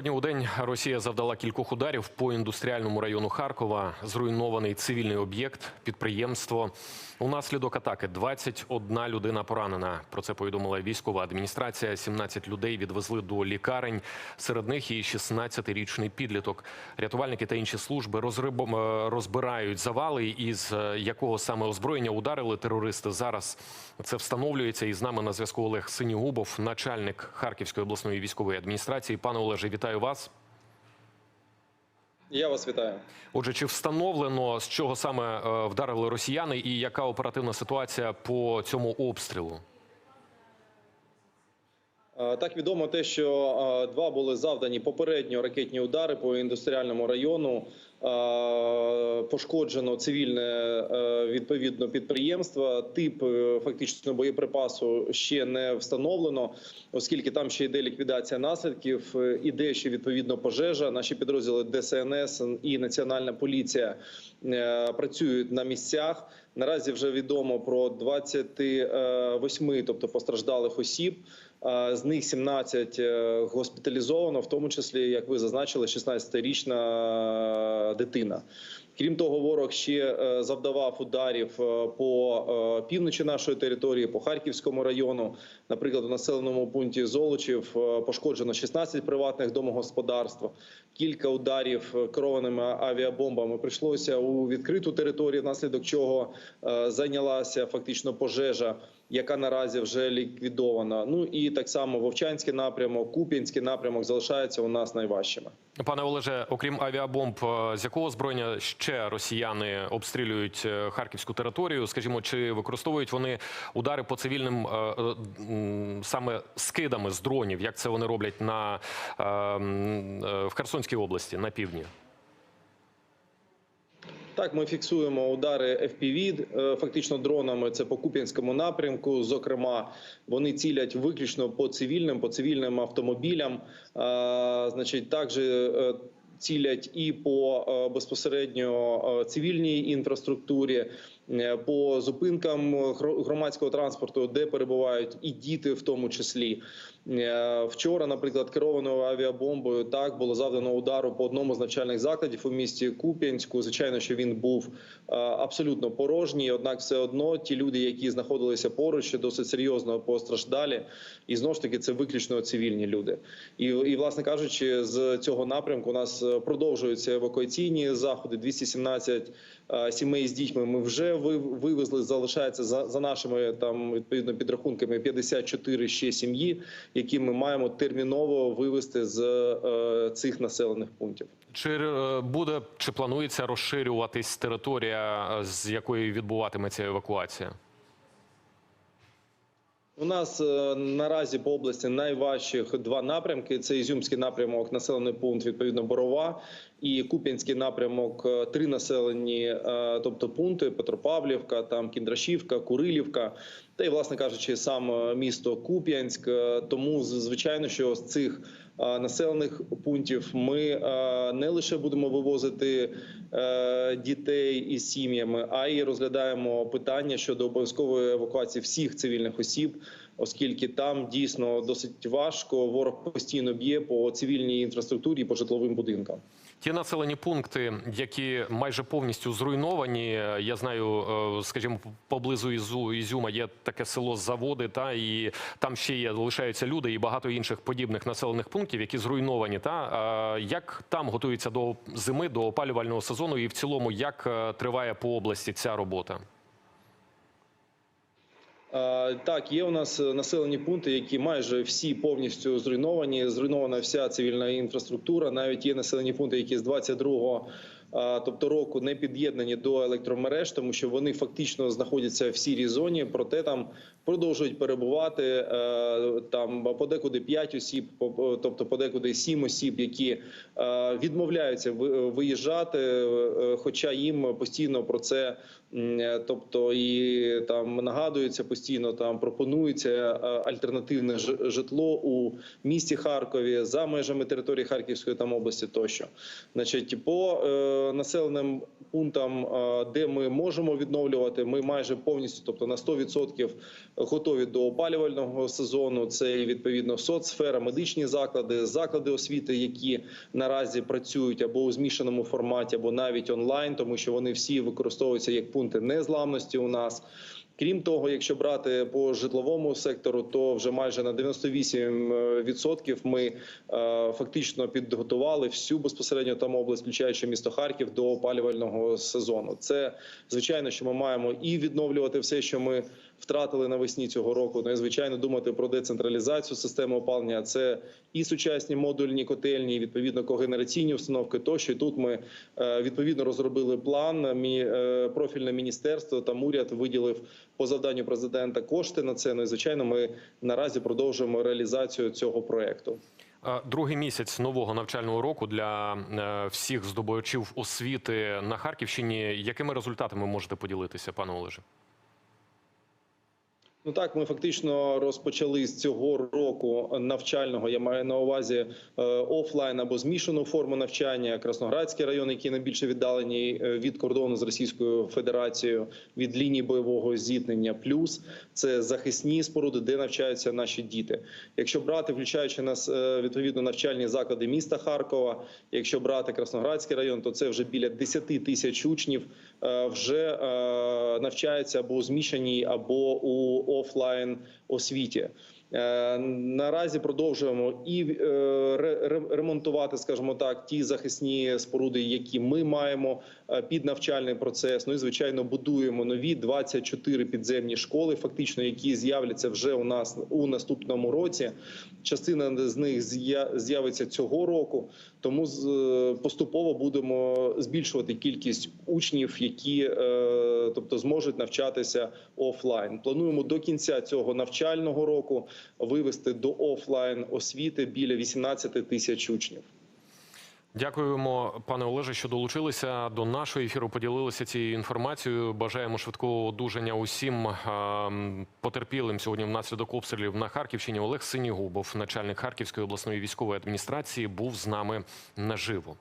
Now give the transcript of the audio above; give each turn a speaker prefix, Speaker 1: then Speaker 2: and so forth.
Speaker 1: Сьогодні у день Росія завдала кількох ударів по індустріальному району Харкова. Зруйнований цивільний об'єкт, підприємство. Унаслідок атаки 21 людина поранена. Про це повідомила військова адміністрація. 17 людей відвезли до лікарень. Серед них і 16-річний підліток. Рятувальники та інші служби е, розбирають завали, із е, якого саме озброєння ударили терористи. Зараз це встановлюється. І з нами на зв'язку Олег Синігубов, начальник Харківської обласної військової адміністрації. Пане Олеже, вітаю вас.
Speaker 2: Я вас вітаю.
Speaker 1: Отже, чи встановлено з чого саме е, вдарили росіяни, і яка оперативна ситуація по цьому обстрілу?
Speaker 2: Е, Так відомо те, що е, два були завдані попередньо ракетні удари по індустріальному району. Е, Пошкоджено цивільне е, відповідно підприємство. Тип е, фактично боєприпасу ще не встановлено, оскільки там ще йде ліквідація наслідків. Іде ще відповідно пожежа. Наші підрозділи ДСНС і Національна поліція працюють на місцях. Наразі вже відомо про 28, тобто постраждалих осіб. Е, З них 17 е, госпіталізовано, в тому числі, як ви зазначили, 16-річна дитина. Крім того, ворог ще е, завдавав ударів е, по е, півночі нашої території, по Харківському району. Наприклад, у населеному пункті Золочів пошкоджено 16 приватних домогосподарств. Кілька ударів керованими авіабомбами прийшлося у відкриту територію, внаслідок чого зайнялася фактично пожежа, яка наразі вже ліквідована. Ну і так само Вовчанський напрямок, Куп'янський напрямок залишаються у нас найважчими.
Speaker 1: Пане Олеже, окрім авіабомб, з якого озброєння ще росіяни обстрілюють е, харківську територію? Скажімо, чи використовують вони удари по цивільним е, е, саме скидами з дронів? Як це вони роблять на в Херсонській області на півдні?
Speaker 2: Так, ми фіксуємо удари FPV, фактично дронами. Це по Куп'янському напрямку. Зокрема, вони цілять виключно по цивільним, по цивільним автомобілям. Значить, також цілять і по е, безпосередньо е, цивільній інфраструктурі. е, По зупинкам гро- громадського транспорту, де перебувають і діти, в тому числі вчора, наприклад, керованою авіабомбою так було завдано удару по одному з навчальних закладів у місті Куп'янську. Звичайно, що він був е, абсолютно порожній. Однак, все одно ті люди, які знаходилися поруч, досить серйозно постраждалі, і знову ж таки це виключно цивільні люди. І, і власне кажучи, з цього напрямку у нас е, продовжуються евакуаційні заходи. 217 е, сімей з дітьми ми вже ви- вивезли. Залишається за, за нашими там відповідно підрахунками 54 ще сім'ї, які ми маємо терміново вивезти з е, цих населених пунктів.
Speaker 1: Чи е, буде чи планується розширюватись територія, е, з якої відбуватиметься евакуація?
Speaker 2: У нас наразі по області найважчих два напрямки: це Ізюмський напрямок, населений пункт відповідно Борова, і Куп'янський напрямок. Три населені, тобто пункти: Петропавлівка, там Кіндрашівка, Курилівка. Та й, власне кажучи, сам е, місто Куп'янськ. Е, Тому звичайно, що з цих е, населених пунктів ми не лише будемо вивозити дітей із сім'ями, а й розглядаємо питання щодо обов'язкової евакуації всіх цивільних осіб, оскільки там дійсно досить важко. Ворог постійно б'є по цивільній інфраструктурі, і по житловим будинкам.
Speaker 1: Ті населені пункти, які майже повністю зруйновані. е, Я знаю, е, скажімо, поблизу Ізу Ізюма є таке село Заводи, та і там ще є лишаються люди і багато інших подібних населених пунктів, які зруйновані. Та як там готуються до зими, до опалювального сезону, і в цілому як е, триває по області ця робота?
Speaker 2: Так, є у нас е, населені пункти, які майже всі повністю зруйновані. Зруйнована вся цивільна інфраструктура. Навіть є населені пункти, які з 22-го е, тобто року не під'єднані до електромереж, тому що вони фактично знаходяться в сірій зоні. Проте там продовжують перебувати е, там подекуди 5 осіб, тобто подекуди 7 осіб, які е, відмовляються виїжджати, е, хоча їм постійно про це Тобто і там нагадується постійно, там пропонується альтернативне житло у місті Харкові за межами території Харківської там області тощо. Значить, по населеним пунктам, де ми можемо відновлювати, ми майже повністю, тобто на 100% готові до опалювального сезону. Це відповідно соцсфера, медичні заклади, заклади освіти, які наразі працюють або у змішаному форматі, або навіть онлайн, тому що вони всі використовуються як пункти незламності у нас. Крім того, якщо брати по житловому сектору, то вже майже на 98% ми е, фактично підготували всю безпосередньо там область, включаючи місто Харків, до опалювального сезону. Це звичайно, що ми маємо і відновлювати все, що ми втратили навесні цього року. Ну і звичайно думати про децентралізацію системи опалення. Це і сучасні модульні котельні, і відповідно когенераційні установки. Тощо І тут ми е, відповідно розробили план. Е, профільне міністерство там уряд виділив по завданню президента кошти на це. Ну і звичайно, ми наразі продовжуємо реалізацію цього проекту.
Speaker 1: Другий місяць нового навчального року для е, всіх здобувачів освіти на Харківщині. Якими результатами можете поділитися, пане Олеже?
Speaker 2: Ну так, ми фактично розпочали з цього року навчального. Я маю на увазі е, офлайн або змішану форму навчання. Красноградський район, який найбільше віддалені е, від кордону з Російською Федерацією, від лінії бойового зіткнення. Плюс це захисні споруди, де навчаються наші діти. Якщо брати, включаючи нас е, відповідно навчальні заклади міста Харкова, якщо брати Красноградський район, то це вже біля 10 тисяч учнів вже навчаються або у змішаній, або у офлайн освіті. Е, Наразі продовжуємо і е, ре- ре- ремонтувати, скажімо так, ті захисні споруди, які ми маємо е, під навчальний процес. Ну і звичайно, будуємо нові 24 підземні школи, фактично, які з'являться вже у нас у наступному році. Частина з них з'явиться цього року. Тому поступово будемо збільшувати кількість учнів, які тобто зможуть навчатися офлайн. Плануємо до кінця цього навчального року вивести до офлайн освіти біля 18 тисяч учнів.
Speaker 1: Дякуємо, пане Олеже, що долучилися до нашого ефіру. Поділилися цією інформацією. Бажаємо швидкого одужання усім потерпілим сьогодні внаслідок обстрілів на Харківщині. Олег Синігубов, начальник Харківської обласної військової адміністрації, був з нами наживо.